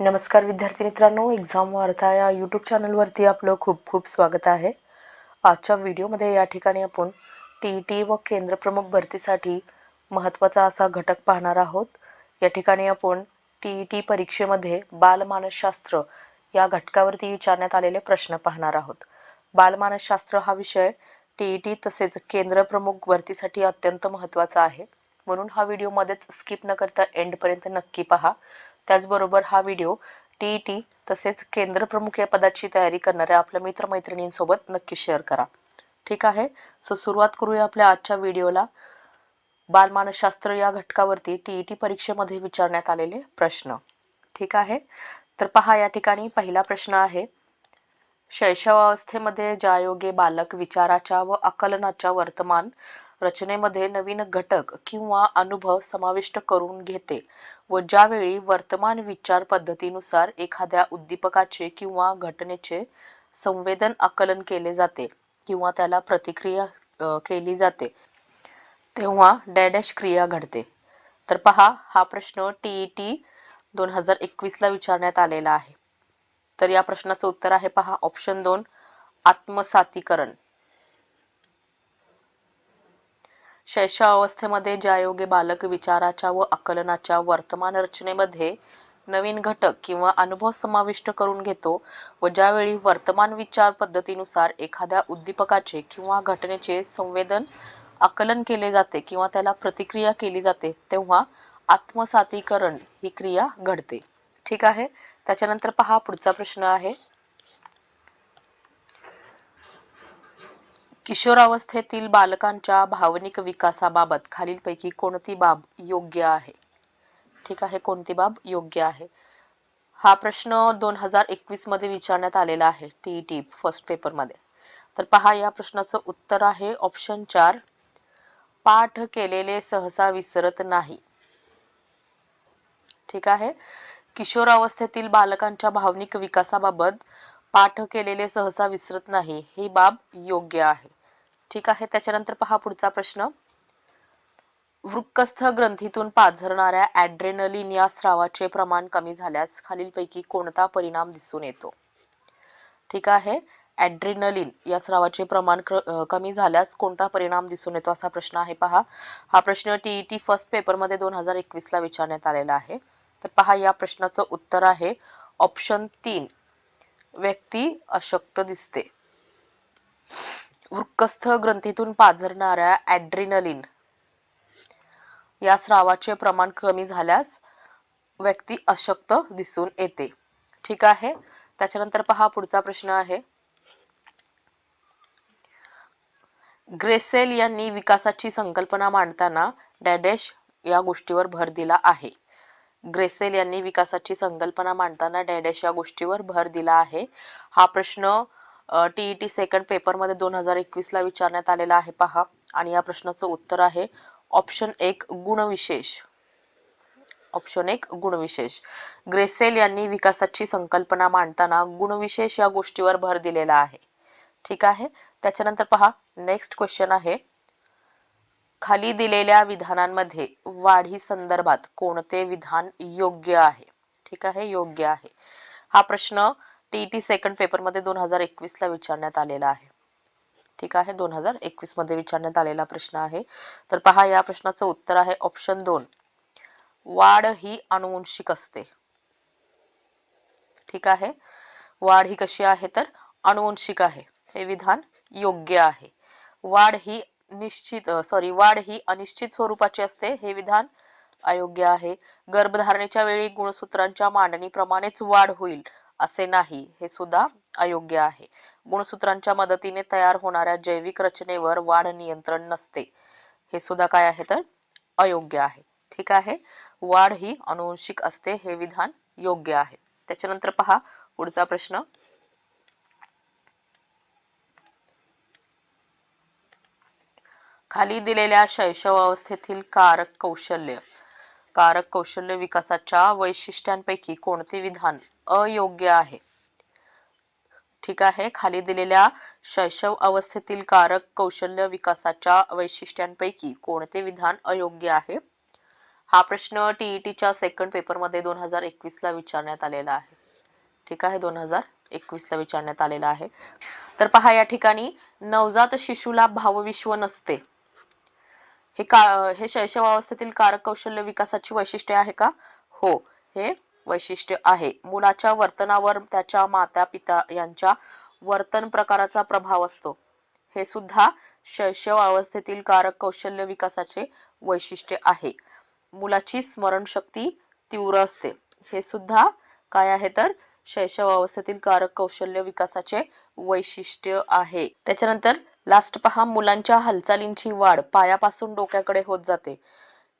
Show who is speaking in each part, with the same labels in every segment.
Speaker 1: नमस्कार विद्यार्थी मित्रांनो एक्झाम वार्ता या यूट्यूब चॅनलवरती आपलं खूप खूप स्वागत आहे. आजच्या व्हिडिओमध्ये या ठिकाणी आपण टी ई टी व केंद्रप्रमुख भरतीसाठी महत्त्वाचा असा घटक पाहणार आहोत. या ठिकाणी आपण टी ई टी परीक्षेमध्ये बालमानसशास्त्र या घटकावरती विचारण्यात आलेले प्रश्न पाहणार आहोत. बालमानसशास्त्र हा विषय टी ई टी तसेच केंद्रप्रमुख भरतीसाठी अत्यंत महत्त्वाचा आहे. म्हणून हा व्हिडिओ मध्येच स्किप न करता एंडपर्यंत नक्की पहा. त्याचबरोबर हा व्हिडिओ टी ई टी तसेच केंद्रप्रमुख या पदाची तयारी करणाऱ्या आपल्या मित्रमैत्रिणींसोबत नक्की शेअर करा. ठीक आहे? सो सुरुवात करूया आपल्या आजच्या व्हिडिओला. बालमानसशास्त्र या घटकावरती टी ई टी परीक्षेमध्ये विचारण्यात आलेले प्रश्न. ठीक आहे? तर पहा या ठिकाणी पहिला प्रश्न आहे. शैशवावस्थेमध्ये ज्यायोगे बालक विचाराच्या व आकलनाच्या वर्तमान रचनेमध्ये नवीन घटक किंवा अनुभव समाविष्ट करून घेते व ज्यावेळी वर्तमान विचार पद्धतीनुसार एखाद्या उद्दीपकाचे किंवा घटनेचे संवेदन आकलन केले जाते किंवा त्याला प्रतिक्रिया केली जाते तेव्हा डॅडॅश क्रिया घडते. तर पहा हा प्रश्न टी टी दोन हजार एकवीसला विचारण्यात आलेला आहे. तर या प्रश्नाचं उत्तर आहे पहा ऑप्शन दोन आत्मसातीकरण. शैशवावस्थेमध्ये ज्यायोगे बालक विचाराच्या व आकलनाच्या वर्तमान रचनेमध्ये नवीन घटक किंवा अनुभव समाविष्ट करून घेतो व ज्यावेळी वर्तमान विचार पद्धतीनुसार एखाद्या उद्दीपकाचे किंवा घटनेचे संवेदन आकलन केले जाते किंवा त्याला प्रतिक्रिया केली जाते तेव्हा आत्मसातीकरण ही क्रिया घडते. ठीक आहे? त्याच्यानंतर पहा पुढचा प्रश्न आहे. किशोरावस्थेतील बालकांच्या भावनिक विकासाबाबत खालीलपैकी कोणती बाब योग्य आहे? ठीक आहे कोणती बाब योग्य आहे? हा प्रश्न दोन हजार एकवीसमध्ये विचारण्यात आलेला आहे टी टी फर्स्ट पेपरमध्ये तर पहा या प्रश्नाचं उत्तर आहे ऑप्शन चार पाठ केलेले सहसा विसरत नाही. ठीक आहे? किशोरावस्थेतील बालकांच्या भावनिक विकासाबाबत पाठ केलेले सहसा विसरत नाही ही बाब योग्य आहे. ठीक आहे त्याच्यानंतर पहा पुढचा प्रश्न. वृक्कस्थ ग्रंथीतून पाझरणाऱ्या ऍड्रेनलिन या स्रावाचे प्रमाण कमी झाल्यास खालीलपैकी कोणता परिणाम दिसून येतो? ठीक आहे ऍड्रेनलिन या स्रावाचे प्रमाण कमी झाल्यास कोणता परिणाम दिसून येतो असा प्रश्न आहे पहा. हा प्रश्न टी ई टी फर्स्ट पेपरमध्ये दोन हजार एकवीसला विचारण्यात आलेला आहे. तर पहा या प्रश्नाचं उत्तर आहे. ऑप्शन तीन व्यक्ती अशक्त दिसते. वृक्कस्थ ग्रंथीतून पाझरणाऱ्या ॲड्रिनलिन. या स्रावाचे प्रमाण कमी झाल्यास व्यक्ती अशक्त दिसून येते. ठीक आहे? त्याच्यानंतर पहा पुढचा प्रश्न आहे. ग्रेसेल यांनी विकासाची संकल्पना मांडताना डॅडेश या गोष्टीवर भर दिला आहे. ग्रेसेल यांनी विकासाची संकल्पना मांडताना डॅडेश या गोष्टीवर भर दिला आहे. हा प्रश्न टी ई टी सेकंड पेपरमध्ये दोन हजार एकवीसला विचारण्यात आलेला आहे. पहा. आणि या प्रश्नाचं उत्तर आहे ऑप्शन एक गुणविशेष. ऑप्शन एक गुणविशेष. ग्रेसेल यांनी विकासाची संकल्पना मांडताना गुणविशेष या गोष्टीवर भर दिलेला आहे. ठीक आहे? त्याच्यानंतर पहा. नेक्स्ट क्वेश्चन आहे. खाली दिलेल्या विधानांमध्ये वाढी संदर्भात कोणते विधान योग्य आहे? ठीक आहे? योग्य आहे. हा प्रश्न टी सेकंड पेपरमध्ये दोन हजार एकवीसला विचारण्यात आलेला आहे. ठीक आहे? दोन हजार एकवीसमध्ये विचारण्यात आलेला प्रश्न आहे. तर पहा या प्रश्नाचं उत्तर आहे ऑप्शन दोन. वाढ ही अनुवंशिक असते. ठीक आहे? वाढ ही कशी आहे तर? अनुवंशिक आहे. हे विधान योग्य आहे. वाढ ही निश्चित सॉरी वाढ ही अनिश्चित स्वरूपाची असते. हे विधान अयोग्य आहे. गर्भधारणेच्या वेळी गुणसूत्रांच्या मांडणीप्रमाणेच वाढ होईल. असे नाही हे सुद्धा अयोग्य आहे. गुणसूत्रांच्या मदतीने तयार होणाऱ्या जैविक रचनेवर वाढ नियंत्रण नसते. हे सुद्धा काय आहे तर? अयोग्य आहे. ठीक आहे? वाढ ही अनुवंशिक असते हे विधान योग्य आहे. त्याच्यानंतर पहा पुढचा प्रश्न. खाली दिलेल्या शैशवावस्थेतील कारक कौशल्य. कारक कौशल्य विकासाच्या वैशिष्ट्यांपैकी कोणते विधान अयोग्य आहे? ठीक आहे. खाली दिलेल्या शैशव अवस्थेतील कारक कौशल्य विकासाच्या वैशिष्ट्यांपैकी कोणते विधान अयोग्य आहे? हा प्रश्न टीईटीच्या सेकंड पेपरमध्ये दोन हजार एकवीसला विचारण्यात आलेला आहे. ठीक आहे. दोन हजार एकवीसला विचारण्यात आलेला आहे. तर पहा या ठिकाणी नवजात शिशुला भावविश्व नसते. हे का हे शैशवावस्थेतील कारक कौशल्य विकासाची वैशिष्ट्य आहे का? हो हे वैशिष्ट्य आहे. मुलाच्या वर्तनावर त्याच्या माता पिता यांच्या वर्तन प्रकाराचा प्रभाव असतो. हे सुद्धा शैशव अवस्थेतील कारक कौशल्य विकासाचे वैशिष्ट्य आहे. मुलाची स्मरणशक्ती तीव्र असते. हे सुद्धा काय आहे तर शैशव अवस्थेतील कारक कौशल्य विकासाचे वैशिष्ट्य आहे. त्याच्यानंतर लास्ट पहा मुलांच्या हालचालींची वाढ पायापासून डोक्याकडे होत जाते.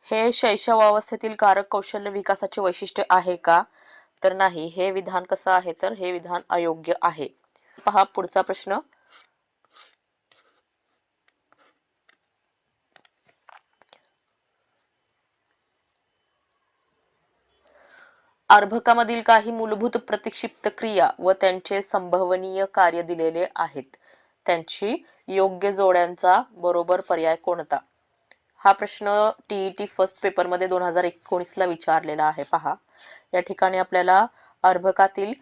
Speaker 1: हे शैशव अवस्थेतील कारक कौशल्य विकासाचे वैशिष्ट्य आहे का? तर नाही हे विधान कसं आहे? तर हे विधान अयोग्य आहे. पहा पुढचा प्रश्न. अर्भकामधील काही मूलभूत प्रतिक्षिप्त क्रिया व त्यांचे संभवनीय कार्य दिलेले आहेत. त्यांची योग्य जोड्यांचा बरोबर पर्याय कोणता? हा प्रश्न टीईटी फर्स्ट पेपरमध्ये दोन हजार एकोणीस ला विचारलेला आहे. पहा. या ठिकाणी आपल्याला अर्भकातील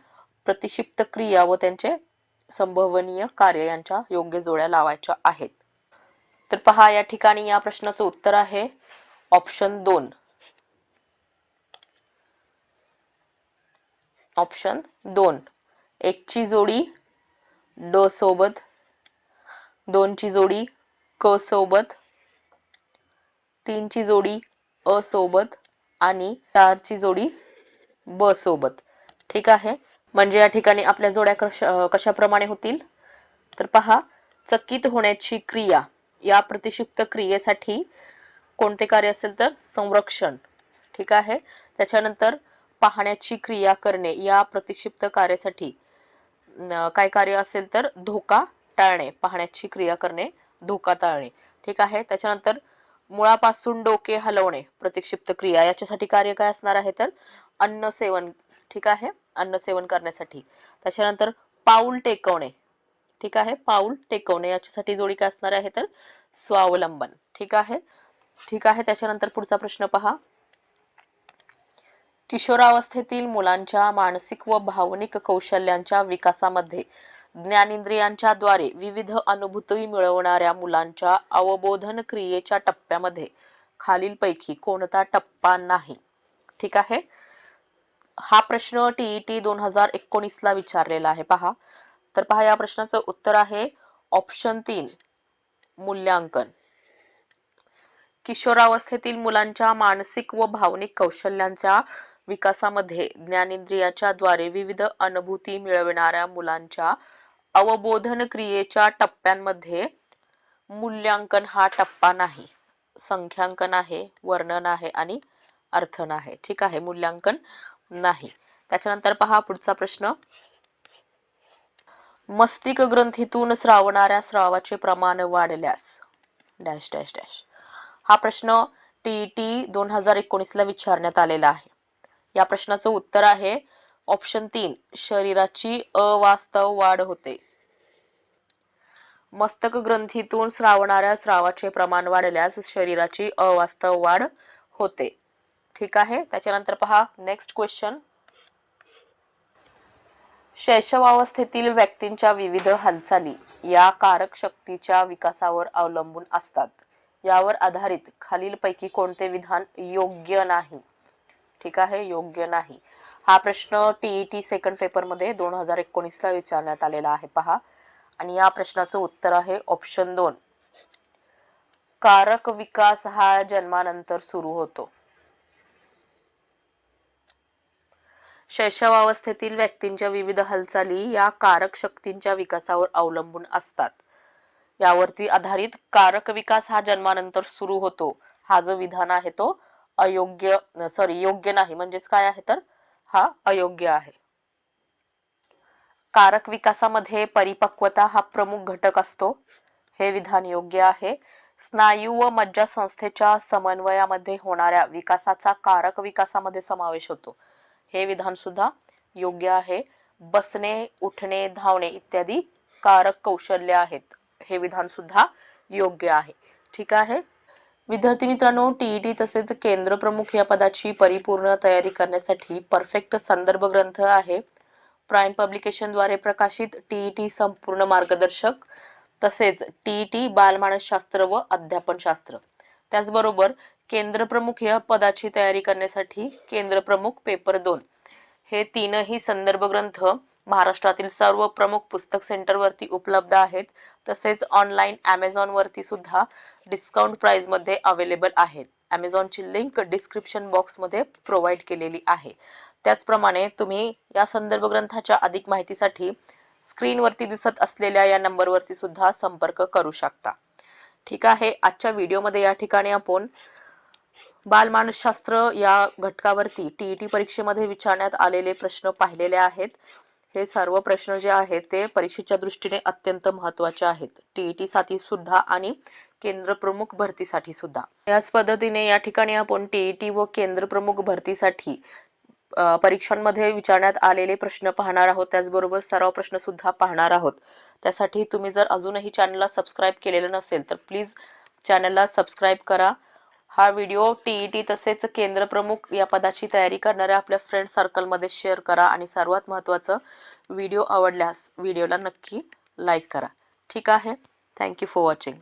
Speaker 1: प्रतिक्षिप्त क्रिया व त्यांचे संभवनीय कार्य यांच्या योग्य जोड्या लावायच्या आहेत. तर पहा या ठिकाणी या प्रश्नाचं उत्तर आहे. ऑप्शन दोन. ऑप्शन दोन. एकची जोडी ड सोबत दोनची जोडी क सोबत तीनची जोडी अ सोबत आणि चारची जोडी ब सोबत. ठीक आहे? म्हणजे या ठिकाणी आपल्या जोड्या कशा कशाप्रमाणे होतील? तर पहा चकित होण्याची क्रिया. या प्रतिषिप्त क्रियेसाठी कोणते कार्य असेल तर संरक्षण. ठीक आहे? त्याच्यानंतर पाहण्याची क्रिया करणे या प्रतिक्षिप्त कार्यासाठी काय कार्य असेल तर धोका टाळणे पाहण्याची क्रिया करणे धोका टाळणे. ठीक आहे? त्याच्यानंतर मुळापासून डोके हलवणे प्रतिक्षिप्त क्रिया. याच्यासाठी कार्य काय असणार आहे तर अन्न सेवन. ठीक आहे? अन्न सेवन करण्यासाठी. त्याच्यानंतर पाऊल टेकवणे. ठीक आहे? पाऊल टेकवणे. याच्यासाठी जोडी काय असणार आहे तर स्वावलंबन. ठीक आहे? ठीक आहे? त्याच्यानंतर पुढचा प्रश्न पहा. किशोरावस्थेतील मुलांच्या मानसिक व भावनिक कौशल्यांच्या विकासामध्ये ज्ञानेंद्रियांच्या द्वारे विविध अनुभूती मिळवणाऱ्या मुलांच्या अवबोधन क्रियेच्या टप्प्यामध्ये खालीलपैकी कोणता टप्पा नाही. ठीक आहे? हा प्रश्न टीईटी दोन हजार एकोणीस ला विचारलेला आहे. पहा. तर पहा या प्रश्नाचं उत्तर आहे ऑप्शन तीन मूल्यांकन. किशोरावस्थेतील मुलांच्या मानसिक व भावनिक कौशल्यांच्या विकासामध्ये ज्ञानेंद्रियाच्या द्वारे विविध अनुभूती मिळविणाऱ्या मुलांच्या अवबोधन क्रियेच्या टप्प्यांमध्ये मूल्यांकन हा टप्पा नाही. संख्यांकन आहे वर्णन आहे आणि अर्थन आहे. ठीक आहे मूल्यांकन नाही. त्याच्यानंतर पहा पुढचा प्रश्न. मस्तिक ग्रंथीतून स्रावणाऱ्या स्रावाचे प्रमाण वाढल्यास. Dash dash dash. हा प्रश्न टीईटी दोन हजार एकोणीसला विचारण्यात आलेला आहे. या प्रश्नाचं उत्तर आहे. ऑप्शन तीन शरीराची अवास्तव वाढ होते. मस्तक ग्रंथीतून स्रावणाऱ्या स्रावाचे प्रमाण वाढल्यास शरीराची अवास्तव वाढ होते. ठीक आहे? त्याच्यानंतर पहा नेक्स्ट क्वेश्चन शैशवावस्थेतील व्यक्तींच्या विविध हालचाली या कारक शक्तीच्या विकासावर अवलंबून असतात. यावर आधारित खालीलपैकी कोणते विधान योग्य नाही? ठीक आहे योग्य नाही. हा प्रश्न टीईटी सेकंड पेपरमध्ये दोन हजार एकोणीसला विचारण्यात आलेला आहे. पहा. आणि या प्रश्नाचं उत्तर आहे ऑप्शन दोन. कारक विकास हा जन्मानंतर सुरू होतो. शैशवावस्थेतील व्यक्तींच्या विविध हालचाली या कारक शक्तींच्या विकासावर अवलंबून असतात. यावरती आधारित कारक विकास हा जन्मानंतर सुरू होतो. हा जो विधान आहे तो अयोग्य सॉरी योग्य नाही. म्हणजेच काय आहे तर? हा अयोग्य आहे. कारक विकासामध्ये परिपक्वता हा प्रमुख घटक असतो. हे विधान योग्य आहे. स्नायू व मज्जा संस्थेच्या समन्वयामध्ये होणाऱ्या विकासाचा कारक विकासामध्ये समावेश होतो. हे विधान सुद्धा योग्य आहे. बसणे उठणे धावणे इत्यादी कारक कौशल्य आहेत. हे विधान सुद्धा योग्य आहे. ठीक आहे? विद्यार्थी मित्रांनो टीईटी तसेच केंद्र प्रमुख या पदाची परिपूर्ण तयारी करण्यासाठी परफेक्ट संदर्भ ग्रंथ आहे. प्राईम पब्लिकेशनद्वारे प्रकाशित टीईटी संपूर्ण मार्गदर्शक तसेच टीईटी बालमानसशास्त्र व अध्यापनशास्त्र. त्याचबरोबर केंद्र प्रमुख या पदाची तयारी करण्यासाठी केंद्र प्रमुख पेपर दोन. हे तीनही संदर्भ ग्रंथ महाराष्ट्रातील सर्व प्रमुख पुस्तक सेंटरवरती उपलब्ध आहेत. तसेच ऑनलाईन ॲमेझॉन वरती सुद्धा डिस्काउंट प्राईजमध्ये अवेलेबल आहेत. ॲमेझॉनची लिंक डिस्क्रिप्शन बॉक्समध्ये प्रोव्हाइड केलेली आहे. त्याचप्रमाणे तुम्ही या संदर्भ ग्रंथाच्या अधिक माहितीसाठी स्क्रीनवरती दिसत असलेल्या या नंबरवरती सुद्धा संपर्क करू शकता. ठीक आहे आजच्या व्हिडिओमध्ये या ठिकाणी आपण बालमानसशास्त्र या घटकावरती टीईटी परीक्षेमध्ये विचारण्यात आलेले प्रश्न पाहिलेले आहेत. हे सर्व प्रश्न जे आहेत ते परीक्षेच्या दृष्टीने अत्यंत महत्त्वाचे आहेत. टीईटी साठी सुद्धा आणि केंद्र प्रमुख भरतीसाठी सुद्धा. याच पद्धतीने या ठिकाणी आपण टीईटी व केंद्र प्रमुख भरतीसाठी परीक्षांमध्ये विचारण्यात आलेले प्रश्न पाहणार आहोत. त्याचबरोबर सराव प्रश्न सुद्धा पाहणार आहोत. त्यासाठी तुम्ही जर अजूनही चॅनलला सबस्क्राईब केलेलं नसेल तर प्लीज चॅनलला सबस्क्राईब करा. हा व्हिडिओ टीईटी तसेच केंद्र प्रमुख या पदाची तयारी करणाऱ्या आपल्या फ्रेंड सर्कलमध्ये शेअर करा आणि सर्वात महत्त्वाचं व्हिडिओ आवडल्यास व्हिडिओला नक्की लाईक करा. ठीक आहे? Thank you for watching